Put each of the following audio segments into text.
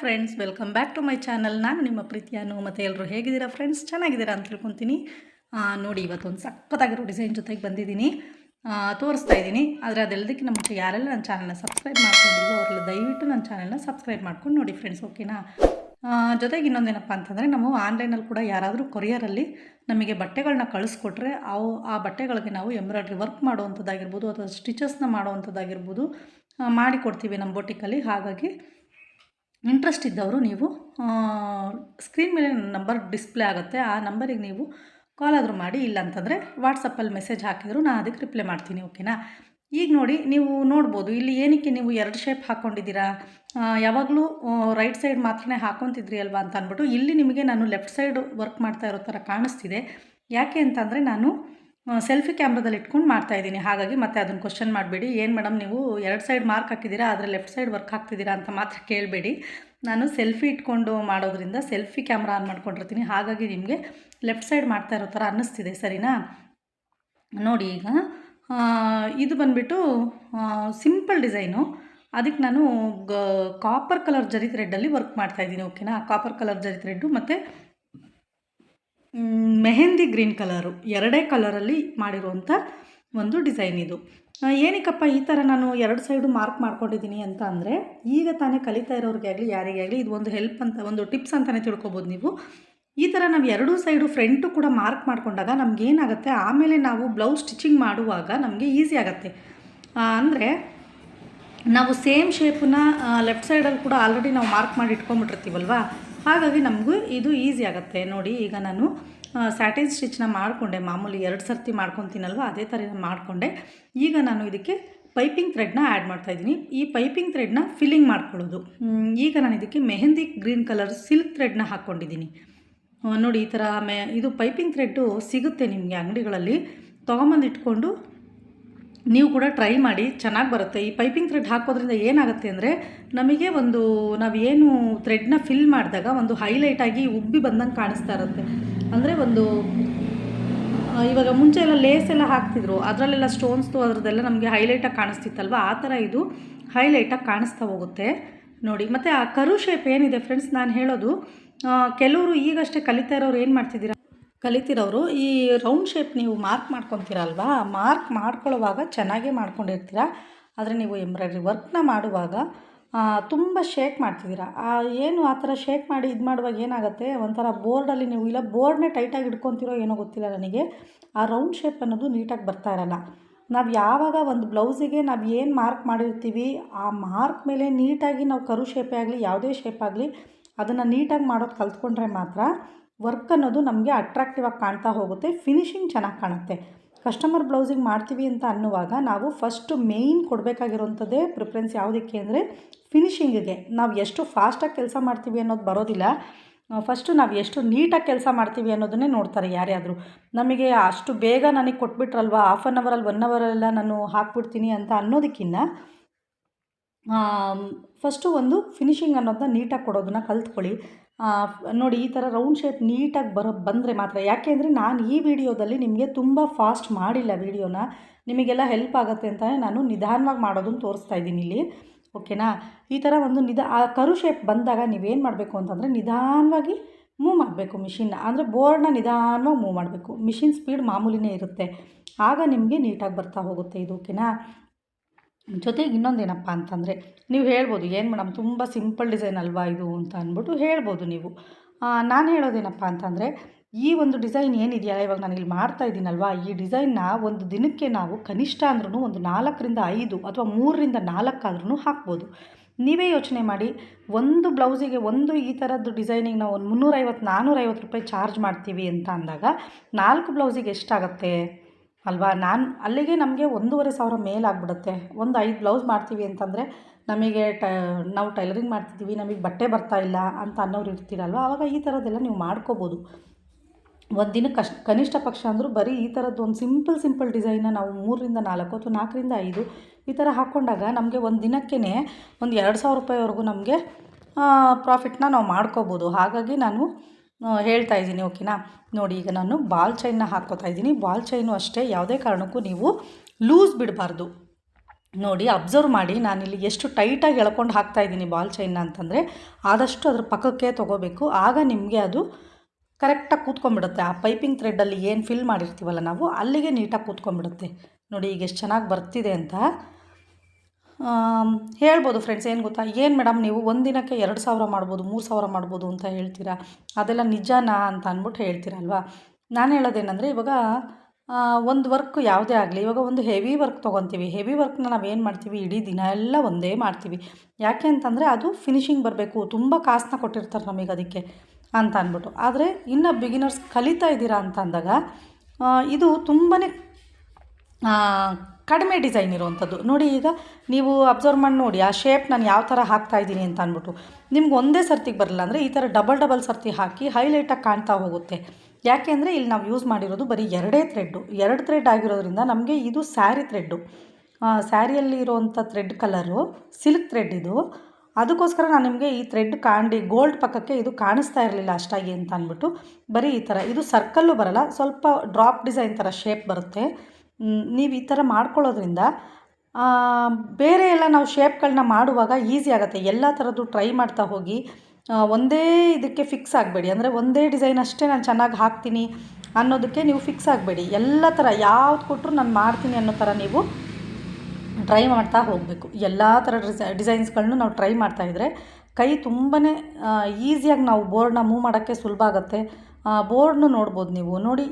Friends welcome back to my channel ನಾನು ನಿಮ್ಮ ಪ್ರೀತಿಯನ್ನು ಮತ್ತು ಎಲ್ಲರೂ ಹೇಗಿದ್ದೀರಾ ಫ್ರೆಂಡ್ಸ್ ಚೆನ್ನಾಗಿದ್ದೀರಾ ಅಂತ ತಿಳ್ಕೊತೀನಿ. ನೋಡಿ, ಇವತ್ತೊಂದು ಸಖತ್ತಾಗಿರೋ ಡಿಸೈನ್ ಜೊತೆಗೆ ಬಂದಿದ್ದೀನಿ. ತೋರಿಸ್ತಾ ಇದ್ದೀನಿ. ಆದರೆ ಅದೆಲ್ಲದಕ್ಕಿಂತ ಮುಂಚೆ ಯಾರೆಲ್ಲ ನನ್ನ ಚಾನಲ್ನ ಸಬ್ಸ್ಕ್ರೈಬ್ ಮಾಡ್ಕೊಂಡಿಲ್ವೋ ಅವರೆಲ್ಲ ದಯವಿಟ್ಟು ನನ್ನ ಚಾನಲ್ನ ಸಬ್ಸ್ಕ್ರೈಬ್ ಮಾಡ್ಕೊಂಡು ನೋಡಿ ಫ್ರೆಂಡ್ಸ್ ಓಕೆನಾ ಜೊತೆಗೆ ಇನ್ನೊಂದೇನಪ್ಪ ಅಂತಂದರೆ ನಾವು ಆನ್ಲೈನಲ್ಲಿ ಕೂಡ ಯಾರಾದರೂ ಕೊರಿಯರಲ್ಲಿ ನಮಗೆ ಬಟ್ಟೆಗಳನ್ನ ಕಳಿಸ್ಕೊಟ್ರೆ ಅವು, ಆ ಬಟ್ಟೆಗಳಿಗೆ ನಾವು ಎಂಬ್ರಾಯ್ಡ್ರಿ ವರ್ಕ್ ಮಾಡುವಂಥದ್ದಾಗಿರ್ಬೋದು ಅಥವಾ ಸ್ಟಿಚಸ್ನ ಮಾಡುವಂಥದ್ದಾಗಿರ್ಬೋದು ಮಾಡಿಕೊಡ್ತೀವಿ ನಮ್ಮ ಬೊಟಿಕಲ್ಲಿ ಹಾಗಾಗಿ ಇಂಟ್ರೆಸ್ಟ್ ಇದ್ದವರು ನೀವು ಸ್ಕ್ರೀನ್ ಮೇಲೆ ನಂಬರ್ ಡಿಸ್ಪ್ಲೇ ಆಗುತ್ತೆ. ಆ ನಂಬರಿಗೆ ನೀವು ಕಾಲ್ ಆದರೂ ಮಾಡಿ ಇಲ್ಲ ಅಂತಂದರೆ ವಾಟ್ಸಪ್ಪಲ್ಲಿ ಮೆಸೇಜ್ ಹಾಕಿದ್ರು ನಾನು ಅದಕ್ಕೆ ರಿಪ್ಲೈ ಮಾಡ್ತೀನಿ ಓಕೆನಾ ಈಗ ನೋಡಿ, ನೀವು ನೋಡ್ಬೋದು, ಇಲ್ಲಿ ಏನಕ್ಕೆ ನೀವು ಎರಡು ಶೇಪ್ ಹಾಕ್ಕೊಂಡಿದ್ದೀರಾ ಯಾವಾಗಲೂ ರೈಟ್ ಸೈಡ್ ಮಾತ್ರನೇ ಹಾಕ್ಕೊತಿದ್ರಿ ಅಲ್ವಾ ಅಂತ ಅಂದ್ಬಿಟ್ಟು, ಇಲ್ಲಿ ನಿಮಗೆ ನಾನು ಲೆಫ್ಟ್ ಸೈಡ್ ವರ್ಕ್ ಮಾಡ್ತಾ ಇರೋ ಥರ ಕಾಣಿಸ್ತಿದೆ. ಯಾಕೆ ಅಂತಂದರೆ ನಾನು ಸೆಲ್ಫಿ ಕ್ಯಾಮ್ರಾದಲ್ಲಿ ಇಟ್ಕೊಂಡು ಮಾಡ್ತಾ ಇದ್ದೀನಿ. ಹಾಗಾಗಿ ಮತ್ತೆ ಅದನ್ನು ಕ್ವಶನ್ ಮಾಡಬೇಡಿ. ಏನು ಮೇಡಮ್ ನೀವು ಎರಡು ಸೈಡ್ ಮಾರ್ಕ್ ಹಾಕಿದ್ದೀರಾ, ಆದರೆ ಲೆಫ್ಟ್ ಸೈಡ್ ವರ್ಕ್ ಹಾಕ್ತಿದ್ದೀರಾ ಅಂತ ಮಾತ್ರ ಕೇಳಬೇಡಿ. ನಾನು ಸೆಲ್ಫಿ ಇಟ್ಕೊಂಡು ಮಾಡೋದ್ರಿಂದ ಸೆಲ್ಫಿ ಕ್ಯಾಮ್ರಾ ಆನ್ ಮಾಡ್ಕೊಂಡಿರ್ತೀನಿ. ಹಾಗಾಗಿ ನಿಮಗೆ ಲೆಫ್ಟ್ ಸೈಡ್ ಮಾಡ್ತಾ ಇರೋ ಥರ ಅನ್ನಿಸ್ತಿದೆ, ಸರಿನಾ? ನೋಡಿ ಈಗ ಇದು ಬಂದುಬಿಟ್ಟು ಸಿಂಪಲ್ ಡಿಸೈನು ಅದಕ್ಕೆ ನಾನು ಗ ಕಾಪರ್ ಕಲರ್ ಜರಿ ಥ್ರೆಡ್ಡಲ್ಲಿ ವರ್ಕ್ ಮಾಡ್ತಾಯಿದ್ದೀನಿ ಓಕೆನಾ ಕಾಪರ್ ಕಲರ್ ಜರಿ ಥ್ರೆಡ್ಡು ಮತ್ತು ಮೆಹಂದಿ ಗ್ರೀನ್ ಕಲರು. ಎರಡೇ ಕಲರಲ್ಲಿ ಮಾಡಿರುವಂಥ ಒಂದು ಡಿಸೈನ್ ಇದು. ಏನಕ್ಕಪ್ಪ, ಈ ಥರ ನಾನು ಎರಡು ಸೈಡು ಮಾರ್ಕ್ ಮಾಡ್ಕೊಂಡಿದ್ದೀನಿ ಅಂತ ಅಂದರೆ, ಈಗ ತಾನೇ ಕಲಿತಾ ಇರೋರಿಗೆ ಆಗಲಿ ಯಾರಿಗೆ ಆಗಲಿ ಇದು ಒಂದು ಹೆಲ್ಪ್ ಅಂತ, ಒಂದು ಟಿಪ್ಸ್ ಅಂತಲೇ ತಿಳ್ಕೊಬೋದು ನೀವು. ಈ ಥರ ನಾವು ಎರಡೂ ಸೈಡು ಫ್ರಂಟು ಕೂಡ ಮಾರ್ಕ್ ಮಾಡಿಕೊಂಡಾಗ ನಮ್ಗೆ ಏನಾಗುತ್ತೆ, ಆಮೇಲೆ ನಾವು ಬ್ಲೌಸ್ ಸ್ಟಿಚಿಂಗ್ ಮಾಡುವಾಗ ನಮಗೆ ಈಸಿ ಆಗುತ್ತೆ. ಅಂದರೆ ನಾವು ಸೇಮ್ ಶೇಪನ್ನ ಲೆಫ್ಟ್ ಸೈಡಲ್ಲಿ ಕೂಡ ಆಲ್ರೆಡಿ ನಾವು ಮಾರ್ಕ್ ಮಾಡಿ ಇಟ್ಕೊಂಡ್ಬಿಟ್ಟಿರ್ತೀವಲ್ವ? ಹಾಗಾಗಿ ನಮಗೂ ಇದು ಈಸಿ ಆಗುತ್ತೆ. ನೋಡಿ, ಈಗ ನಾನು ಸ್ಯಾಟಿನ್ ಸ್ಟಿಚ್ನ ಮಾಡಿಕೊಂಡೆ. ಮಾಮೂಲಿ ಎರಡು ಸರ್ತಿ ಮಾಡ್ಕೊತೀನಲ್ವ? ಅದೇ ಥರ ಮಾಡಿಕೊಂಡೆ. ಈಗ ನಾನು ಇದಕ್ಕೆ ಪೈಪಿಂಗ್ ಥ್ರೆಡ್ನ ಆ್ಯಡ್ ಮಾಡ್ತಾಯಿದ್ದೀನಿ ಈ ಪೈಪಿಂಗ್ ಥ್ರೆಡ್ನ ಫಿಲ್ಲಿಂಗ್ ಮಾಡ್ಕೊಳ್ಳೋದು. ಈಗ ನಾನು ಇದಕ್ಕೆ ಮೆಹಂದಿ ಗ್ರೀನ್ ಕಲರ್ ಸಿಲ್ಕ್ ಥ್ರೆಡ್ನ ಹಾಕ್ಕೊಂಡಿದ್ದೀನಿ. ನೋಡಿ, ಈ ಥರ ಮೆ, ಇದು ಪೈಪಿಂಗ್ ಥ್ರೆಡ್ಡು ಸಿಗುತ್ತೆ ನಿಮಗೆ ಅಂಗಡಿಗಳಲ್ಲಿ. ತೊಗೊಂಬಂದು ಇಟ್ಕೊಂಡು ನೀವು ಕೂಡ ಟ್ರೈ ಮಾಡಿ, ಚೆನ್ನಾಗಿ ಬರುತ್ತೆ. ಈ ಪೈಪಿಂಗ್ ಥ್ರೆಡ್ ಹಾಕೋದ್ರಿಂದ ಏನಾಗುತ್ತೆ ಅಂದರೆ, ನಮಗೆ ಒಂದು ನಾವು ಏನು ಥ್ರೆಡ್ನ ಫಿಲ್ ಮಾಡಿದಾಗ ಒಂದು ಹೈಲೈಟಾಗಿ ಉಬ್ಬಿ ಬಂದಂಗೆ ಕಾಣಿಸ್ತಾ ಇರುತ್ತೆ. ಅಂದರೆ ಒಂದು ಇವಾಗ ಮುಂಚೆ ಎಲ್ಲ ಲೇಸ್ ಎಲ್ಲ ಹಾಕ್ತಿದ್ರು. ಅದರಲ್ಲೆಲ್ಲ ಸ್ಟೋನ್ಸ್ದು ಅದರದ್ದೆಲ್ಲ ನಮಗೆ ಹೈಲೈಟಾಗಿ ಕಾಣಿಸ್ತಿತ್ತಲ್ವ? ಆ ಥರ ಇದು ಹೈಲೈಟಾಗಿ ಕಾಣಿಸ್ತಾ ಹೋಗುತ್ತೆ. ನೋಡಿ, ಮತ್ತು ಆ ಕರು ಶೇಪ್ ಏನಿದೆ ಫ್ರೆಂಡ್ಸ್ ನಾನು ಹೇಳೋದು ಕೆಲವರು ಈಗಷ್ಟೇ ಕಲಿತಾ ಇರೋರು ಏನು ಮಾಡ್ತಿದ್ದೀರಾ? ಕಲಿತಿರೋರು, ಈ ರೌಂಡ್ ಶೇಪ್ ನೀವು ಮಾರ್ಕ್ ಮಾಡ್ಕೊತೀರಲ್ವಾ? ಮಾರ್ಕ್ ಮಾಡ್ಕೊಳ್ಳುವಾಗ ಚೆನ್ನಾಗೇ ಮಾಡ್ಕೊಂಡಿರ್ತೀರ? ಆದರೆ ನೀವು ಎಂಬ್ರಾಯ್ಡ್ರಿ ವರ್ಕ್ನ ಮಾಡುವಾಗ ತುಂಬ ಶೇಕ್ ಮಾಡ್ತಿದ್ದೀರಾ? ಏನು ಆ ಥರ ಶೇಕ್ ಮಾಡಿ ಇದು ಮಾಡುವಾಗ ಏನಾಗುತ್ತೆ? ಒಂಥರ ಬೋರ್ಡಲ್ಲಿ ನೀವು ಇಲ್ಲ ಬೋರ್ಡ್ನೇ ಟೈಟಾಗಿ ಇಟ್ಕೊತಿರೋ ಏನೋ ಗೊತ್ತಿಲ್ಲ ನನಗೆ. ಆ ರೌಂಡ್ ಶೇಪ್ ಅನ್ನೋದು ನೀಟಾಗಿ ಬರ್ತಾ ಇರಲ್ಲ. ನಾವು ಯಾವಾಗ ಒಂದು ಬ್ಲೌಸಿಗೆ ನಾವು ಏನು ಮಾರ್ಕ್ ಮಾಡಿರ್ತೀವಿ, ಆ ಮಾರ್ಕ್ ಮೇಲೆ ನೀಟಾಗಿ ನಾವು ಕರು ಶೇಪೇ ಆಗಲಿ, ಯಾವುದೇ ಶೇಪ್ ಆಗಲಿ, ಅದನ್ನು ನೀಟಾಗಿ ಮಾಡೋದು ಕಲ್ತ್ಕೊಂಡ್ರೆ ಮಾತ್ರ ವರ್ಕ್ ಅನ್ನೋದು ನಮಗೆ ಅಟ್ರಾಕ್ಟಿವ್ ಆಗಿ ಕಾಣ್ತಾ ಹೋಗುತ್ತೆ ಫಿನಿಶಿಂಗ್ ಚೆನ್ನಾಗಿ ಕಾಣುತ್ತೆ. ಕಸ್ಟಮರ್ ಬ್ಲೌಸಿಂಗ್ ಮಾಡ್ತೀವಿ ಅಂತ ಅನ್ನುವಾಗ ನಾವು ಫಸ್ಟು ಮೇಯ್ನ್ ಕೊಡಬೇಕಾಗಿರೋಂಥದ್ದೇ ಪ್ರಿಫರೆನ್ಸ್ ಯಾವುದಕ್ಕೆ ಅಂದರೆ ಫಿನಿಶಿಂಗಿಗೆ ನಾವು ಎಷ್ಟು ಫಾಸ್ಟಾಗಿ ಕೆಲಸ ಮಾಡ್ತೀವಿ ಅನ್ನೋದು ಬರೋದಿಲ್ಲ. ಫಸ್ಟು ನಾವು ಎಷ್ಟು ನೀಟಾಗಿ ಕೆಲಸ ಮಾಡ್ತೀವಿ ಅನ್ನೋದನ್ನೇ ನೋಡ್ತಾರೆ ಯಾರ್ಯಾದರೂ. ನಮಗೆ ಅಷ್ಟು ಬೇಗ ನನಗೆ ಕೊಟ್ಬಿಟ್ರಲ್ವ ಹಾಫ್ ಆನ್ ಅವರಲ್ಲಿ ಒನ್ ಅವರೆಲ್ಲ ನಾನು ಹಾಕ್ಬಿಡ್ತೀನಿ ಅಂತ ಅನ್ನೋದಕ್ಕಿಂತ ಫಸ್ಟು ಒಂದು ಫಿನಿಶಿಂಗ್ ಅನ್ನೋದನ್ನ ನೀಟಾಗಿ ಕೊಡೋದನ್ನ ಕಲ್ತ್ಕೊಳ್ಳಿ. ನೋಡಿ, ಈ ಥರ ರೌಂಡ್ ಶೇಪ್ ನೀಟಾಗಿ ಬರೋ ಬಂದರೆ ಮಾತ್ರ. ಯಾಕೆ ಅಂದರೆ ನಾನು ಈ ವಿಡಿಯೋದಲ್ಲಿ ನಿಮಗೆ ತುಂಬ ಫಾಸ್ಟ್ ಮಾಡಿಲ್ಲ ವಿಡಿಯೋನ. ನಿಮಗೆಲ್ಲ ಹೆಲ್ಪ್ ಆಗುತ್ತೆ ಅಂತ ನಾನು ನಿಧಾನವಾಗಿ ಮಾಡೋದನ್ನು ತೋರಿಸ್ತಾ ಇದ್ದೀನಿ ಇಲ್ಲಿ. ಓಕೆನಾ ಈ ಥರ ಒಂದು ನಿಧ ಆ ಕರು ಶೇಪ್ ಬಂದಾಗ ನೀವೇನು ಮಾಡಬೇಕು ಅಂತಂದರೆ ನಿಧಾನವಾಗಿ ಮೂವ್ ಮಾಡಬೇಕು ಮಿಷಿನ್ನ ಅಂದರೆ ಬೋರ್ಡ್ನ ನಿಧಾನವಾಗಿ ಮೂವ್ ಮಾಡಬೇಕು. ಮಿಷಿನ್ ಸ್ಪೀಡ್ ಮಾಮೂಲಿನೇ ಇರುತ್ತೆ. ಆಗ ನಿಮಗೆ ನೀಟಾಗಿ ಬರ್ತಾ ಹೋಗುತ್ತೆ ಇದು. ಓಕೆನಾ ಜೊತೆಗೆ ಇನ್ನೊಂದೇನಪ್ಪ ಅಂತಂದರೆ, ನೀವು ಹೇಳ್ಬೋದು, ಏನು ಮೇಡಮ್ ತುಂಬ ಸಿಂಪಲ್ ಡಿಸೈನ್ ಅಲ್ವಾ ಇದು? ಅಂತ ಅಂದ್ಬಿಟ್ಟು ಹೇಳ್ಬೋದು ನೀವು. ನಾನು ಹೇಳೋದೇನಪ್ಪ ಅಂತಂದರೆ, ಈ ಒಂದು ಡಿಸೈನ್ ಏನಿದೆಯಲ್ಲ ಇವಾಗ ನಾನು ಇಲ್ಲಿ ಮಾಡ್ತಾ ಇದ್ದೀನಲ್ವಾ? ಈ ಡಿಸೈನ್ನ ಒಂದು ದಿನಕ್ಕೆ ನಾವು ಕನಿಷ್ಠ ಅಂದ್ರೂ ಒಂದು ನಾಲ್ಕರಿಂದ ಐದು ಅಥವಾ ಮೂರರಿಂದ ನಾಲ್ಕಾದ್ರೂ ಹಾಕ್ಬೋದು. ನೀವೇ ಯೋಚನೆ ಮಾಡಿ, ಒಂದು ಬ್ಲೌಸಿಗೆ ಒಂದು ಈ ಥರದ್ದು ಡಿಸೈನಿಗೆ ನಾವು ಒಂದು ಮುನ್ನೂರೈವತ್ತು ನಾನ್ನೂರೈವತ್ತು ರೂಪಾಯಿ ಚಾರ್ಜ್ ಮಾಡ್ತೀವಿ ಅಂತ ಅಂದಾಗ, ನಾಲ್ಕು ಬ್ಲೌಸಿಗೆ ಎಷ್ಟಾಗತ್ತೆ? ಅಲ್ವಾ? ನಾನು ಅಲ್ಲಿಗೆ ನಮಗೆ ಒಂದೂವರೆ ಸಾವಿರ ಮೇಲಾಗ್ಬಿಡುತ್ತೆ ಒಂದು ಐದು ಬ್ಲೌಸ್ ಮಾಡ್ತೀವಿ ಅಂತಂದರೆ ನಮಗೆ ಟ, ನಾವು ಟೈಲರಿಂಗ್ ಮಾಡ್ತಿದ್ದೀವಿ, ನಮಗೆ ಬಟ್ಟೆ ಬರ್ತಾ ಇಲ್ಲ ಅಂತ ಅನ್ನೋರು ಇರ್ತೀರಲ್ವ? ಆವಾಗ ಈ ಥರದ್ದೆಲ್ಲ ನೀವು ಮಾಡ್ಕೋಬೋದು. ಒಂದು ದಿನ ಕಷ್ಟ ಕನಿಷ್ಠ ಪಕ್ಷ ಅಂದರೂ ಬರೀ ಈ ಥರದ್ದು ಒಂದು ಸಿಂಪಲ್ ಸಿಂಪಲ್ ಡಿಸೈನ್ನ ನಾವು ಮೂರರಿಂದ ನಾಲ್ಕು ಅಥವಾ ನಾಲ್ಕರಿಂದ ಐದು ಈ ಥರ ಹಾಕ್ಕೊಂಡಾಗ ನಮಗೆ ಒಂದು ದಿನಕ್ಕೇ ಒಂದು ಎರಡು ಸಾವಿರ ರೂಪಾಯಿವರೆಗೂ ನಮಗೆ ಪ್ರಾಫಿಟ್ನ ನಾವು ಮಾಡ್ಕೋಬೋದು. ಹಾಗಾಗಿ ನಾನು ಹೇಳ್ತಾ ಇದ್ದೀನಿ, ಓಕೆನಾ? ನೋಡಿ, ಈಗ ನಾನು ಬಾಲ್ ಚೈನ್ನ ಹಾಕ್ಕೋತಾ ಇದ್ದೀನಿ. ಬಾಲ್ ಚೈನು ಅಷ್ಟೇ, ಯಾವುದೇ ಕಾರಣಕ್ಕೂ ನೀವು ಲೂಸ್ ಬಿಡಬಾರ್ದು. ನೋಡಿ ಅಬ್ಸರ್ವ್ ಮಾಡಿ ನಾನಿಲ್ಲಿ ಎಷ್ಟು ಟೈಟಾಗಿ ಎಳ್ಕೊಂಡು ಹಾಕ್ತಾ ಇದ್ದೀನಿ ಬಾಲ್ ಚೈನ್ನ ಅಂತಂದರೆ, ಆದಷ್ಟು ಅದ್ರ ಪಕ್ಕಕ್ಕೆ ತೊಗೋಬೇಕು. ಆಗ ನಿಮಗೆ ಅದು ಕರೆಕ್ಟಾಗಿ ಕೂತ್ಕೊಂಡ್ಬಿಡುತ್ತೆ. ಆ ಪೈಪಿಂಗ್ ಥ್ರೆಡ್ಡಲ್ಲಿ ಏನು ಫಿಲ್ ಮಾಡಿರ್ತೀವಲ್ಲ ನಾವು, ಅಲ್ಲಿಗೆ ನೀಟಾಗಿ ಕೂತ್ಕೊಂಡ್ಬಿಡುತ್ತೆ. ನೋಡಿ, ಈಗ ಎಷ್ಟು ಚೆನ್ನಾಗಿ ಬರ್ತಿದೆ ಅಂತ. ಹೇಳ್ಬೋದು ಫ್ರೆಂಡ್ಸ್ ಏನು ಗೊತ್ತಾ? ಏನು ಮೇಡಮ್ ನೀವು ಒಂದು ದಿನಕ್ಕೆ ಎರಡು ಸಾವಿರ ಮಾಡ್ಬೋದು, ಮೂರು ಸಾವಿರ ಮಾಡ್ಬೋದು ಅಂತ ಹೇಳ್ತೀರಾ? ಅದೆಲ್ಲ ನಿಜನಾ ಅಂತ ಅಂದ್ಬಿಟ್ಟು ಹೇಳ್ತೀರಲ್ವಾ? ನಾನು ಹೇಳೋದೇನೆಂದರೆ ಇವಾಗ ಒಂದು ವರ್ಕ್ ಯಾವುದೇ ಆಗಲಿ, ಇವಾಗ ಒಂದು ಹೆವಿ ವರ್ಕ್ ತೊಗೊತೀವಿ. ಹೆವಿ ವರ್ಕ್ನ ನಾವು ಏನು ಮಾಡ್ತೀವಿ? ಇಡೀ ದಿನ ಎಲ್ಲ ಒಂದೇ ಮಾಡ್ತೀವಿ. ಯಾಕೆ ಅಂತಂದರೆ ಅದು ಫಿನಿಶಿಂಗ್ ಬರಬೇಕು. ತುಂಬ ಕಾಸನ್ನ ಕೊಟ್ಟಿರ್ತಾರೆ ನಮಗೆ ಅದಕ್ಕೆ ಅಂತ ಅಂದ್ಬಿಟ್ಟು. ಆದರೆ ಇನ್ನು ಬಿಗಿನರ್ಸ್ ಕಲಿತಾ ಇದ್ದೀರಾ ಅಂತ ಅಂದಾಗ ಇದು ತುಂಬಾ ಕಡಿಮೆ ಡಿಸೈನ್ ಇರುವಂಥದ್ದು. ನೋಡಿ ಈಗ ನೀವು ಅಬ್ಸರ್ವ್ ಮಾಡಿ ನೋಡಿ, ಆ ಶೇಪ್ ನಾನು ಯಾವ ಥರ ಹಾಕ್ತಾ ಇದ್ದೀನಿ ಅಂತ ಅಂದ್ಬಿಟ್ಟು. ನಿಮ್ಗೆ ಒಂದೇ ಸರ್ತಿಗೆ ಬರಲ್ಲ ಅಂದರೆ ಈ ಥರ ಡಬಲ್ ಡಬಲ್ ಸರ್ತಿ ಹಾಕಿ ಹೈಲೈಟಾಗಿ ಕಾಣ್ತಾ ಹೋಗುತ್ತೆ. ಯಾಕೆ ಅಂದರೆ ಇಲ್ಲಿ ನಾವು ಯೂಸ್ ಮಾಡಿರೋದು ಬರೀ ಎರಡೇ ಥ್ರೆಡ್ಡು ಎರಡು ಥ್ರೆಡ್ ಆಗಿರೋದ್ರಿಂದ ನಮಗೆ ಇದು ಸ್ಯಾರಿ ಥ್ರೆಡ್ಡು ಸ್ಯಾರಿಯಲ್ಲಿ ಇರುವಂಥ ಥ್ರೆಡ್ ಕಲರು ಸಿಲ್ಕ್ ಥ್ರೆಡ್ ಇದು. ಅದಕ್ಕೋಸ್ಕರ ನಾನು ನಿಮಗೆ ಈ ಥ್ರೆಡ್ ಕಾಂಡಿ ಗೋಲ್ಡ್ ಪಕ್ಕಕ್ಕೆ ಇದು ಕಾಣಿಸ್ತಾ ಇರಲಿಲ್ಲ ಅಷ್ಟಾಗಿ ಅಂತ ಅಂದ್ಬಿಟ್ಟು ಬರೀ ಈ ಥರ ಇದು ಸರ್ಕಲ್ಲು ಬರಲ್ಲ, ಸ್ವಲ್ಪ ಡ್ರಾಪ್ ಡಿಸೈನ್ ಥರ ಶೇಪ್ ಬರುತ್ತೆ. ನೀವು ಈ ಥರ ಮಾಡ್ಕೊಳ್ಳೋದ್ರಿಂದ ಬೇರೆ ಎಲ್ಲ ನಾವು ಶೇಪ್ಗಳನ್ನ ಮಾಡುವಾಗ ಈಸಿ ಆಗುತ್ತೆ. ಎಲ್ಲ ಥರದ್ದು ಟ್ರೈ ಮಾಡ್ತಾ ಹೋಗಿ ಒಂದೇ ಇದಕ್ಕೆ ಫಿಕ್ಸ್ ಆಗಬೇಡಿ. ಅಂದರೆ ಒಂದೇ ಡಿಸೈನ್ ಅಷ್ಟೇ ನಾನು ಚೆನ್ನಾಗಿ ಹಾಕ್ತೀನಿ ಅನ್ನೋದಕ್ಕೆ ನೀವು ಫಿಕ್ಸ್ ಆಗಬೇಡಿ. ಎಲ್ಲ ಥರ ಯಾವ್ದು ಕೊಟ್ಟರು ನಾನು ಮಾಡ್ತೀನಿ ಅನ್ನೋ ಥರ ನೀವು ಟ್ರೈ ಮಾಡ್ತಾ ಹೋಗಬೇಕು. ಎಲ್ಲ ಥರ ಡಿಸೈ ಡಿಸೈನ್ಸ್ಗಳನ್ನೂ ನಾವು ಟ್ರೈ ಮಾಡ್ತಾಯಿದ್ರೆ ಕೈ ತುಂಬಾ ಈಸಿಯಾಗಿ ನಾವು ಬೋರ್ಡ್ನ ಮೂವ್ ಮಾಡೋಕ್ಕೆ ಸುಲಭ ಆಗುತ್ತೆ. ಬೋರ್ಡ್ನು ನೋಡ್ಬೋದು ನೀವು. ನೋಡಿ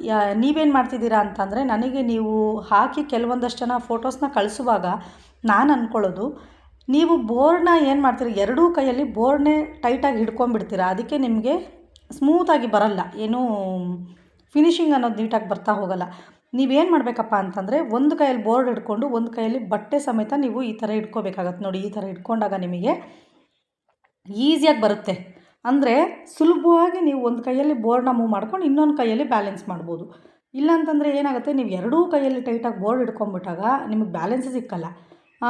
ನೀವೇನು ಮಾಡ್ತಿದ್ದೀರಾ ಅಂತಂದರೆ, ನನಗೆ ನೀವು ಹಾಕಿ ಕೆಲವೊಂದಷ್ಟು ಜನ ಫೋಟೋಸ್ನ ಕಳಿಸುವಾಗ ನಾನು ಅಂದ್ಕೊಳ್ಳೋದು ನೀವು ಬೋರ್ಡ್ನ ಏನು ಮಾಡ್ತೀರಿ? ಎರಡೂ ಕೈಯಲ್ಲಿ ಬೋರ್ಡ್ನೇ ಟೈಟಾಗಿ ಹಿಡ್ಕೊಂಡ್ಬಿಡ್ತೀರಾ? ಅದಕ್ಕೆ ನಿಮಗೆ ಸ್ಮೂತಾಗಿ ಬರಲ್ಲ. ಏನೂ ಫಿನಿಶಿಂಗ್ ಅನ್ನೋದು ನೀಟಾಗಿ ಬರ್ತಾ ಹೋಗಲ್ಲ. ನೀವೇನು ಮಾಡಬೇಕಪ್ಪ ಅಂತಂದರೆ, ಒಂದು ಕೈಯಲ್ಲಿ ಬೋರ್ಡ್ ಹಿಡ್ಕೊಂಡು, ಒಂದು ಕೈಯಲ್ಲಿ ಬಟ್ಟೆ ಸಮೇತ ನೀವು ಈ ಥರ ಇಟ್ಕೋಬೇಕಾಗತ್ತೆ ನೋಡಿ, ಈ ಥರ ಇಟ್ಕೊಂಡಾಗ ನಿಮಗೆ ಈಸಿಯಾಗಿ ಬರುತ್ತೆ. ಅಂದರೆ ಸುಲಭವಾಗಿ ನೀವು ಒಂದು ಕೈಯಲ್ಲಿ ಬೋರ್ಡ್ನ ಮೂವ್ ಮಾಡ್ಕೊಂಡು ಇನ್ನೊಂದು ಕೈಯಲ್ಲಿ ಬ್ಯಾಲೆನ್ಸ್ ಮಾಡ್ಬೋದು. ಇಲ್ಲ ಅಂತಂದರೆ ಏನಾಗುತ್ತೆ, ನೀವು ಎರಡೂ ಕೈಯಲ್ಲಿ ಟೈಟಾಗಿ ಬೋರ್ಡ್ ಹಿಡ್ಕೊಂಡ್ಬಿಟ್ಟಾಗ ನಿಮಗೆ ಬ್ಯಾಲೆನ್ಸ್ ಸಿಕ್ಕಲ್ಲ.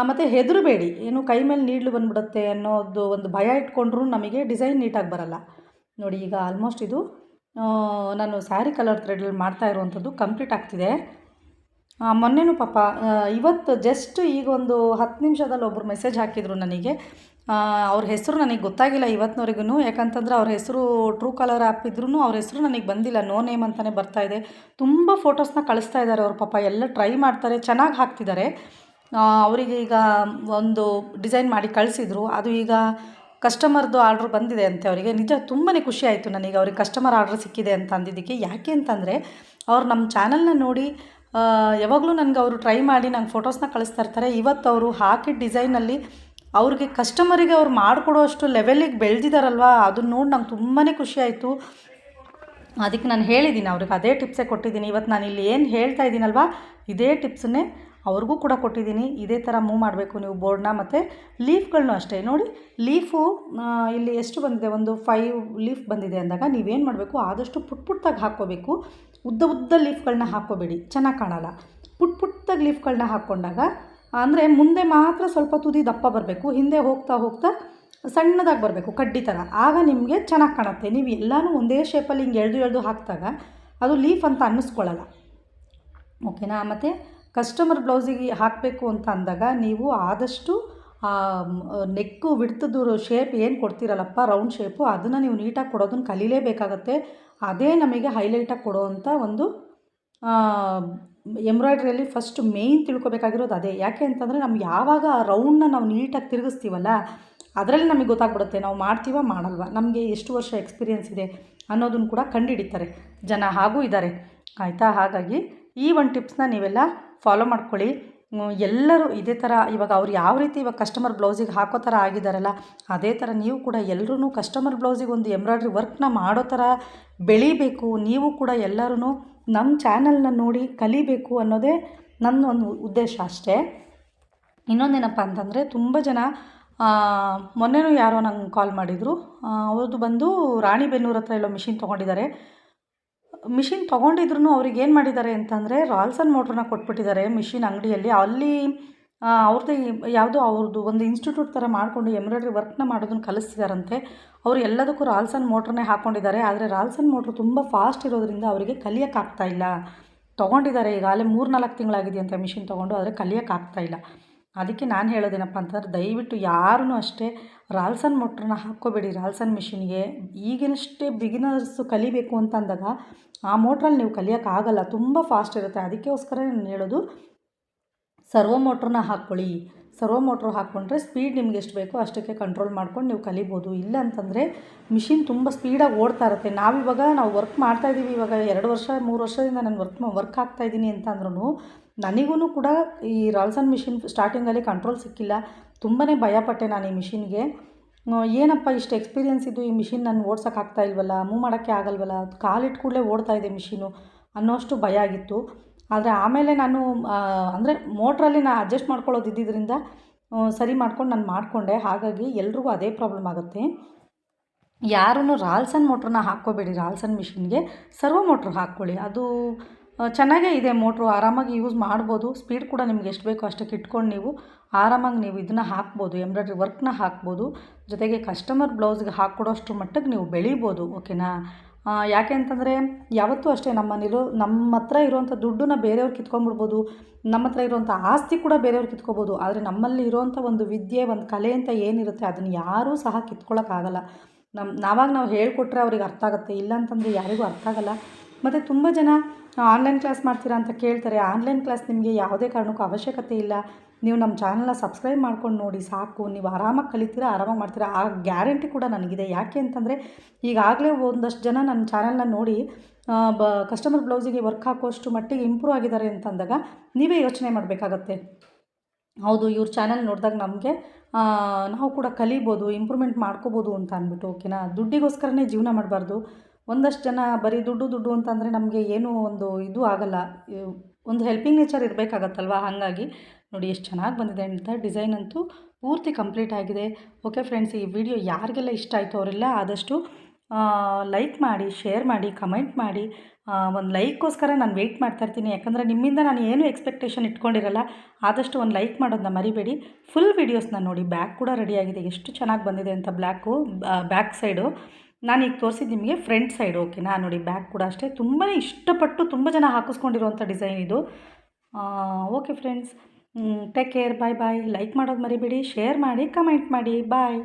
ಮತ್ತು ಹೆದರಬೇಡಿ. ಏನು ಕೈ ಮೇಲೆ ನೀಡ್ಲು ಬಂದ್ಬಿಡುತ್ತೆ ಅನ್ನೋದು ಒಂದು ಭಯ ಇಟ್ಕೊಂಡ್ರೂ ನಮಗೆ ಡಿಸೈನ್ ನೀಟಾಗಿ ಬರಲ್ಲ. ನೋಡಿ, ಈಗ ಆಲ್ಮೋಸ್ಟ್ ಇದು ನಾನು ಸ್ಯಾರಿ ಕಲರ್ ಥ್ರೆಡಲ್ಲಿ ಮಾಡ್ತಾ ಇರುವಂಥದ್ದು ಕಂಪ್ಲೀಟ್ ಆಗ್ತಿದೆ. ಮೊನ್ನೆನೂ ಪಾಪ ಇವತ್ತು ಜಸ್ಟ್ ಈಗ ಒಂದು ಹತ್ತು ನಿಮಿಷದಲ್ಲಿ ಒಬ್ಬರು ಮೆಸೇಜ್ ಹಾಕಿದರು ನನಗೆ. ಅವ್ರ ಹೆಸರು ನನಗೆ ಗೊತ್ತಾಗಿಲ್ಲ ಇವತ್ತಿನವರೆಗೂ ಯಾಕಂತಂದ್ರೆ ಅವ್ರ ಹೆಸರು ಟ್ರೂ ಕಲರ್ ಆ್ಯಪ್ ಇದ್ರೂ ಅವ್ರ ಹೆಸರು ನನಗೆ ಬಂದಿಲ್ಲ. ನೋ ನೇಮ್ ಅಂತಲೇ ಇದೆ. ತುಂಬ ಫೋಟೋಸ್ನ ಕಳಿಸ್ತಾ ಇದ್ದಾರೆ ಅವ್ರ ಪಾಪ. ಎಲ್ಲ ಟ್ರೈ ಮಾಡ್ತಾರೆ. ಚೆನ್ನಾಗಿ ಹಾಕ್ತಿದ್ದಾರೆ. ಅವರಿಗೆ ಈಗ ಒಂದು ಡಿಸೈನ್ ಮಾಡಿ ಕಳಿಸಿದ್ರು. ಅದು ಈಗ ಕಸ್ಟಮರ್ದು ಆರ್ಡ್ರ್ ಬಂದಿದೆ ಅಂತೆ ಅವರಿಗೆ. ನಿಜ ತುಂಬಾ ಖುಷಿ ಆಯಿತು ನನಗೆ. ಅವ್ರಿಗೆ ಕಸ್ಟಮರ್ ಆರ್ಡ್ರ್ ಸಿಕ್ಕಿದೆ ಅಂತ ಅಂದಿದ್ದಕ್ಕೆ. ಯಾಕೆ ಅಂತಂದರೆ ಅವ್ರು ನಮ್ಮ ಚಾನಲ್ನ ನೋಡಿ ಯಾವಾಗಲೂ ನನಗೆ ಅವರು ಟ್ರೈ ಮಾಡಿ ನಂಗೆ ಫೋಟೋಸ್ನ ಕಳಿಸ್ತಾ ಇರ್ತಾರೆ. ಇವತ್ತು ಅವರು ಹಾಕಿದ ಡಿಸೈನಲ್ಲಿ ಅವ್ರಿಗೆ ಕಸ್ಟಮರಿಗೆ ಅವ್ರು ಮಾಡಿಕೊಡೋ ಅಷ್ಟು ಲೆವೆಲಿಗೆ ಬೆಳೆದಿದ್ದಾರಲ್ವ ಅದನ್ನ ನೋಡಿ ನಂಗೆ ತುಂಬಾ ಖುಷಿ ಆಯಿತು. ಅದಕ್ಕೆ ನಾನು ಹೇಳಿದ್ದೀನಿ ಅವ್ರಿಗೆ ಅದೇ ಟಿಪ್ಸೇ ಕೊಟ್ಟಿದ್ದೀನಿ ಇವತ್ತು ನಾನು ಇಲ್ಲಿ ಏನು ಹೇಳ್ತಾ ಇದ್ದೀನಲ್ವ ಇದೇ ಟಿಪ್ಸನ್ನೇ ಅವ್ರಿಗೂ ಕೂಡ ಕೊಟ್ಟಿದ್ದೀನಿ ಇದೇ ಥರ ಮೂವ್ ಮಾಡಬೇಕು ನೀವು ಬೋರ್ಡ್ನ ಮತ್ತು ಲೀಫ್ಗಳನ್ನೂ ಅಷ್ಟೇ. ನೋಡಿ ಲೀಫು ಇಲ್ಲಿ ಎಷ್ಟು ಬಂದಿದೆ? ಒಂದು ಫೈವ್ ಲೀಫ್ ಬಂದಿದೆ ಅಂದಾಗ ನೀವೇನು ಮಾಡಬೇಕು? ಆದಷ್ಟು ಪುಟ್ ಪುಟ್ಟಾಗಿ ಹಾಕ್ಕೋಬೇಕು. ಉದ್ದ ಉದ್ದ ಲೀಫ್ಗಳನ್ನ ಹಾಕ್ಕೋಬೇಡಿ. ಚೆನ್ನಾಗಿ ಕಾಣಲ್ಲ. ಪುಟ್ ಪುಟ್ಟಾಗಿ ಲೀಫ್ಗಳನ್ನ ಹಾಕ್ಕೊಂಡಾಗ ಅಂದರೆ ಮುಂದೆ ಮಾತ್ರ ಸ್ವಲ್ಪ ತುದಿ ದಪ್ಪ ಬರಬೇಕು, ಹಿಂದೆ ಹೋಗ್ತಾ ಹೋಗ್ತಾ ಸಣ್ಣದಾಗಿ ಬರಬೇಕು, ಕಡ್ಡಿ ಥರ ಆಗ ನಿಮಗೆ ಚೆನ್ನಾಗಿ ಕಾಣುತ್ತೆ. ನೀವು ಎಲ್ಲನೂ ಒಂದೇ ಶೇಪಲ್ಲಿ ಹಿಂಗೆ ಎಳೆದು ಎಳೆದು ಹಾಕಿದಾಗ ಅದು ಲೀಫ್ ಅಂತ ಅನ್ನಿಸ್ಕೊಳ್ಳಲ್ಲ ಓಕೆನಾ ಮತ್ತು ಕಸ್ಟಮರ್ ಬ್ಲೌಸಿಗೆ ಹಾಕಬೇಕು ಅಂತ ಅಂದಾಗ ನೀವು ಆದಷ್ಟು ನೆಕ್ಕು ಬಿಡ್ತದ್ದು ಶೇಪ್ ಏನು ಕೊಡ್ತೀರಲ್ಲಪ್ಪ ರೌಂಡ್ ಶೇಪು ಅದನ್ನು ನೀವು ನೀಟಾಗಿ ಕೊಡೋದನ್ನು ಕಲೀಲೇಬೇಕಾಗತ್ತೆ. ಅದೇ ನಮಗೆ ಹೈಲೈಟಾಗಿ ಕೊಡೋವಂಥ ಒಂದು ಎಂಬ್ರಾಯ್ಡ್ರಿಯಲ್ಲಿ ಫಸ್ಟ್ ಮೇಯ್ನ್ ತಿಳ್ಕೊಬೇಕಾಗಿರೋದು ಅದೇ. ಯಾಕೆ ಅಂತಂದರೆ ನಮ್ಗೆ ಯಾವಾಗ ಆ ರೌಂಡ್ನ ನಾವು ನೀಟಾಗಿ ತಿರುಗಿಸ್ತೀವಲ್ಲ, ಅದರಲ್ಲಿ ನಮಗೆ ಗೊತ್ತಾಗ್ಬಿಡುತ್ತೆ ನಾವು ಮಾಡ್ತೀವ ಮಾಡಲ್ವ. ನಮಗೆ ಎಷ್ಟು ವರ್ಷ ಎಕ್ಸ್ಪೀರಿಯೆನ್ಸ್ ಇದೆ ಅನ್ನೋದನ್ನು ಕೂಡ ಕಂಡುಹಿಡಿತಾರೆ ಜನ ಹಾಗೂ ಇದ್ದಾರೆ ಆಯಿತಾ? ಹಾಗಾಗಿ ಈ ಒಂದು ಟಿಪ್ಸ್ನ ನೀವೆಲ್ಲ ಫಾಲೋ ಮಾಡ್ಕೊಳ್ಳಿ. ಎಲ್ಲರೂ ಇದೇ ಥರ ಇವಾಗ ಅವ್ರು ಯಾವ ರೀತಿ ಇವಾಗ ಕಸ್ಟಮರ್ ಬ್ಲೌಸಿಗೆ ಹಾಕೋ ಥರ ಆಗಿದ್ದಾರಲ್ಲ ಅದೇ ಥರ ನೀವು ಕೂಡ ಎಲ್ಲರೂ ಕಸ್ಟಮರ್ ಬ್ಲೌಸಿಗೆ ಒಂದು ಎಂಬ್ರಾಯ್ಡ್ರಿ ವರ್ಕ್ನ ಮಾಡೋ ಥರ ಬೆಳಿಬೇಕು. ನೀವು ಕೂಡ ಎಲ್ಲರೂ ನಮ್ಮ ಚಾನಲ್ನ ನೋಡಿ ಕಲಿಬೇಕು ಅನ್ನೋದೇ ನನ್ನ ಒಂದು ಉದ್ದೇಶ ಅಷ್ಟೇ. ಇನ್ನೊಂದೇನಪ್ಪ ಅಂತಂದರೆ ತುಂಬ ಜನ ಮೊನ್ನೆನೂ ಯಾರೋ ನಂಗೆ ಕಾಲ್ ಮಾಡಿದರು. ಅವ್ರದ್ದು ಬಂದು ರಾಣಿಬೆನ್ನೂರ ಹತ್ರ ಎಲ್ಲೋ ಮಿಷಿನ್ ತೊಗೊಂಡಿದ್ದಾರೆ. ಮಿಷಿನ್ ತೊಗೊಂಡಿದ್ರು ಅವ್ರಿಗೆ ಏನು ಮಾಡಿದ್ದಾರೆ ಅಂತಂದರೆ ರಾಲ್ಸನ್ ಮೋಟ್ರನ್ನ ಕೊಟ್ಬಿಟ್ಟಿದ್ದಾರೆ ಮಿಷಿನ್ ಅಂಗಡಿಯಲ್ಲಿ. ಅಲ್ಲಿ ಅವ್ರದ್ದು ಯಾವುದೋ ಅವ್ರದ್ದು ಒಂದು ಇನ್ಸ್ಟಿಟ್ಯೂಟ್ ಥರ ಮಾಡಿಕೊಂಡು ಎಂಬ್ರಾಯ್ಡ್ರಿ ವರ್ಕ್ನ ಮಾಡೋದನ್ನು ಕಲಿಸ್ತಿದಾರಂತೆ. ಅವರು ಎಲ್ಲದಕ್ಕೂ ರಾಲ್ಸನ್ ಮೋಟ್ರನ್ನೇ ಹಾಕ್ಕೊಂಡಿದ್ದಾರೆ ಆದರೆ ರಾಲ್ಸನ್ ಮೋಟ್ರ್ ತುಂಬ ಫಾಸ್ಟ್ ಇರೋದರಿಂದ ಅವರಿಗೆ ಕಲಿಯೋಕ್ಕಾಗ್ತಾ ಇಲ್ಲ. ತೊಗೊಂಡಿದ್ದಾರೆ ಅಲ್ಲೇ ಮೂರು ನಾಲ್ಕು ತಿಂಗಳಾಗಿದೆಯಂತೆ ಮಿಷಿನ್ ತೊಗೊಂಡು, ಆದರೆ ಕಲಿಯೋಕ್ಕಾಗ್ತಾ ಇಲ್ಲ. ಅದಕ್ಕೆ ನಾನು ಹೇಳೋದೇನಪ್ಪ ಅಂತಂದ್ರೆ, ದಯವಿಟ್ಟು ಯಾರೂ ಅಷ್ಟೇ ರಾಲ್ಸನ್ ಮೋಟ್ರನ್ನ ಹಾಕ್ಕೋಬೇಡಿ. ರಾಲ್ಸನ್ ಮಿಷಿನ್ಗೆ ಈಗಿನಷ್ಟೇ ಬಿಗಿನರ್ಸು ಕಲಿಬೇಕು ಅಂತ ಅಂದಾಗ, ಆ ಮೋಟ್ರಲ್ಲಿ ನೀವು ಕಲಿಯೋಕ್ಕಾಗಲ್ಲ ತುಂಬ ಫಾಸ್ಟ್ ಇರುತ್ತೆ. ಅದಕ್ಕೋಸ್ಕರ ನಾನು ಹೇಳೋದು ಸರ್ವೋ ಮೋಟ್ರನ್ನ ಹಾಕ್ಕೊಳ್ಳಿ. ಸರ್ವ ಮೋಟ್ರ್ ಹಾಕ್ಕೊಂಡ್ರೆ ಸ್ಪೀಡ್ ನಿಮ್ಗೆ ಎಷ್ಟು ಬೇಕೋ ಅಷ್ಟಕ್ಕೆ ಕಂಟ್ರೋಲ್ ಮಾಡ್ಕೊಂಡು ನೀವು ಕಲಿಬೋದು. ಇಲ್ಲ ಅಂತಂದರೆ ಮಿಷಿನ್ ತುಂಬ ಸ್ಪೀಡಾಗಿ ಓಡ್ತಾ ಇರುತ್ತೆ. ನಾವಿವಾಗ ನಾವು ವರ್ಕ್ ಮಾಡ್ತಾಯಿದ್ದೀವಿ ಇವಾಗ ಎರಡು ವರ್ಷ, ಮೂರು ವರ್ಷದಿಂದ ನಾನು ವರ್ಕ್ ವರ್ಕ್ ಆಗ್ತಾಯಿದ್ದೀನಿ ಅಂತ ಅಂದ್ರೂ ನನಗೂ ಕೂಡ ಈ ರಾಲ್ಸನ್ ಮಿಷಿನ್ ಸ್ಟಾರ್ಟಿಂಗಲ್ಲಿ ಕಂಟ್ರೋಲ್ ಸಿಕ್ಕಿಲ್ಲ. ತುಂಬಾ ಭಯಪಟ್ಟೆ ನಾನು ಈ ಮಿಷಿನ್ಗೆ. ಏನಪ್ಪ ಇಷ್ಟು ಎಕ್ಸ್ಪೀರಿಯೆನ್ಸ್ ಇದ್ದು ಈ ಮಿಷಿನ್ ನಾನು ಓಡ್ಸೋಕ್ಕಾಗ್ತಾ ಇಲ್ವಲ್ಲ, ಮೂವ್ ಮಾಡೋಕ್ಕೆ ಆಗಲ್ವಲ್ಲ, ಕಾಲಿಟ್ಟು ಕೂಡಲೇ ಓಡ್ತಾ ಇದೆ ಮಿಷಿನು ಅನ್ನೋಷ್ಟು ಭಯ ಆಗಿತ್ತು. ಆದರೆ ಆಮೇಲೆ ನಾನು ಅಂದರೆ ಮೋಟ್ರಲ್ಲಿ ನಾನು ಅಡ್ಜಸ್ಟ್ ಮಾಡ್ಕೊಳ್ಳೋದು ಇದ್ದಿದ್ದರಿಂದ ಸರಿ ಮಾಡ್ಕೊಂಡು ನಾನು ಮಾಡಿಕೊಂಡೆ. ಹಾಗಾಗಿ ಎಲ್ರಿಗೂ ಅದೇ ಪ್ರಾಬ್ಲಮ್ ಆಗುತ್ತೆ. ಯಾರೂ ರಾಲ್ಸನ್ ಮೋಟ್ರನ್ನ ಹಾಕ್ಕೋಬೇಡಿ, ರಾಲ್ಸನ್ ಮಿಷಿನ್ಗೆ. ಸರ್ವೋ ಮೋಟ್ರ್ ಹಾಕ್ಕೊಳ್ಳಿ. ಅದು ಚೆನ್ನಾಗೇ ಇದೆ ಮೋಟ್ರು. ಆರಾಮಾಗಿ ಯೂಸ್ ಮಾಡ್ಬೋದು. ಸ್ಪೀಡ್ ಕೂಡ ನಿಮ್ಗೆ ಎಷ್ಟು ಬೇಕೋ ಅಷ್ಟಕ್ಕೆ ಇಟ್ಕೊಂಡು ನೀವು ಆರಾಮಾಗಿ ನೀವು ಇದನ್ನು ಹಾಕ್ಬೋದು, ಎಂಬ್ರಾಯ್ಡ್ರಿ ವರ್ಕ್ನ ಹಾಕ್ಬೋದು. ಜೊತೆಗೆ ಕಸ್ಟಮರ್ ಬ್ಲೌಸ್ಗೆ ಹಾಕ್ಕೊಡೋಷ್ಟು ಮಟ್ಟಕ್ಕೆ ನೀವು ಬೆಳಿಬೋದು ಓಕೆನಾ ಯಾಕೆ ಅಂತಂದರೆ ಯಾವತ್ತೂ ಅಷ್ಟೇ ನಮ್ಮನಿರೋ ನಮ್ಮ ಹತ್ರ ಇರುವಂಥ ದುಡ್ಡನ್ನ ಬೇರೆಯವ್ರು ಕಿತ್ಕೊಂಡ್ಬಿಡ್ಬೋದು, ನಮ್ಮ ಹತ್ರ ಇರುವಂಥ ಆಸ್ತಿ ಕೂಡ ಬೇರೆಯವ್ರು ಕಿತ್ಕೋಬೋದು, ಆದರೆ ನಮ್ಮಲ್ಲಿ ಇರೋವಂಥ ಒಂದು ವಿದ್ಯೆ, ಒಂದು ಕಲೆ ಅಂತ ಏನಿರುತ್ತೆ ಅದನ್ನು ಯಾರೂ ಸಹ ಕಿತ್ಕೊಳ್ಳೋಕ್ಕಾಗಲ್ಲ ನಮ್ಮ ನಾವಾಗ ನಾವು ಹೇಳಿಕೊಟ್ರೆ ಅವ್ರಿಗೆ ಅರ್ಥ ಆಗುತ್ತೆ ಇಲ್ಲ ಅಂತಂದರೆ ಯಾರಿಗೂ ಅರ್ಥ ಆಗಲ್ಲ. ಮತ್ತು ತುಂಬ ಜನ ಆನ್ಲೈನ್ ಕ್ಲಾಸ್ ಮಾಡ್ತೀರಾ ಅಂತ ಕೇಳ್ತಾರೆ. ಆನ್ಲೈನ್ ಕ್ಲಾಸ್ ನಿಮಗೆ ಯಾವುದೇ ಕಾರಣಕ್ಕೂ ಅವಶ್ಯಕತೆ ಇಲ್ಲ. ನೀವು ನಮ್ಮ ಚಾನಲ್ನ ಸಬ್ಸ್ಕ್ರೈಬ್ ಮಾಡ್ಕೊಂಡು ನೋಡಿ, ಸಾಕು. ನೀವು ಆರಾಮಾಗಿ ಕಲಿತೀರಾ, ಆರಾಮಾಗಿ ಮಾಡ್ತೀರಾ, ಆ ಗ್ಯಾರಂಟಿ ಕೂಡ ನನಗಿದೆ. ಯಾಕೆ ಅಂತಂದರೆ, ಈಗಾಗಲೇ ಒಂದಷ್ಟು ಜನ ನನ್ನ ಚಾನಲ್ನ ನೋಡಿ ಬ ಕಸ್ಟಮರ್ ಬ್ಲೌಸಿಗೆ ವರ್ಕ್ ಹಾಕೋಷ್ಟು ಮಟ್ಟಿಗೆ ಇಂಪ್ರೂವ್ ಆಗಿದ್ದಾರೆ ಅಂತಂದಾಗ ನೀವೇ ಯೋಚನೆ ಮಾಡಬೇಕಾಗತ್ತೆ. ಹೌದು, ಇವ್ರ ಚಾನಲ್ ನೋಡಿದಾಗ ನಮಗೆ ನಾವು ಕೂಡ ಕಲಿಬೋದು ಇಂಪ್ರೂವ್ಮೆಂಟ್ ಮಾಡ್ಕೋಬೋದು ಅಂತ ಅಂದ್ಬಿಟ್ಟು ಓಕೆನಾ ದುಡ್ಡಿಗೋಸ್ಕರನೇ ಜೀವನ ಮಾಡಬಾರ್ದು. ಒಂದಷ್ಟು ಜನ ಬರೀ ದುಡ್ಡು ದುಡ್ಡು ಅಂತಂದರೆ ನಮಗೆ ಏನೂ ಒಂದು ಇದು ಆಗಲ್ಲ. ಒಂದು ಹೆಲ್ಪಿಂಗ್ ನೇಚರ್ ಇರಬೇಕಾಗತ್ತಲ್ವ? ಹಾಗಾಗಿ ನೋಡಿ ಎಷ್ಟು ಚೆನ್ನಾಗಿ ಬಂದಿದೆ ಅಂತ ಡಿಸೈನ್ ಅಂತೂ ಪೂರ್ತಿ ಕಂಪ್ಲೀಟ್ ಆಗಿದೆ. ಓಕೆ ಫ್ರೆಂಡ್ಸ್ ಈ ವಿಡಿಯೋ ಯಾರಿಗೆಲ್ಲ ಇಷ್ಟ ಆಯಿತು ಅವರೆಲ್ಲ ಆದಷ್ಟು ಲೈಕ್ ಮಾಡಿ ಶೇರ್ ಮಾಡಿ ಕಮೆಂಟ್ ಮಾಡಿ. ಒಂದು ಲೈಕ್ಗೋಸ್ಕರ ನಾನು ವೆಯ್ಟ್ ಮಾಡ್ತಾ ಇರ್ತೀನಿ. ಯಾಕಂದರೆ ನಿಮ್ಮಿಂದ ನಾನು ಏನು ಎಕ್ಸ್ಪೆಕ್ಟೇಷನ್ ಇಟ್ಕೊಂಡಿರಲ್ಲ, ಆದಷ್ಟು ಒಂದು ಲೈಕ್ ಮಾಡೋದನ್ನ ಮರಿಬೇಡಿ. ಫುಲ್ ವೀಡಿಯೋಸ್ನ ನೋಡಿ ಬ್ಯಾಕ್ ಕೂಡ ರೆಡಿಯಾಗಿದೆ ಎಷ್ಟು ಚೆನ್ನಾಗಿ ಬಂದಿದೆ ಅಂತ ಬ್ಲ್ಯಾಕು ಬ್ಯಾಕ್ ಸೈಡು ನಾನು ಈಗ ತೋರಿಸಿದ್ದು ನಿಮಗೆ ಫ್ರಂಟ್ ಸೈಡ್ ಓಕೆನಾ ನೋಡಿ ಬ್ಯಾಕ್ ಕೂಡ ಅಷ್ಟೇ. ತುಂಬಾ ಇಷ್ಟಪಟ್ಟು ತುಂಬ ಜನ ಹಾಕಿಸ್ಕೊಂಡಿರುವಂಥ ಡಿಸೈನ್ ಇದು. Okay friends take care, bye bye. Like ಮಾಡೋದು ಮರಿಬೇಡಿ, ಶೇರ್ ಮಾಡಿ, ಕಮೆಂಟ್ ಮಾಡಿ. ಬಾಯ್.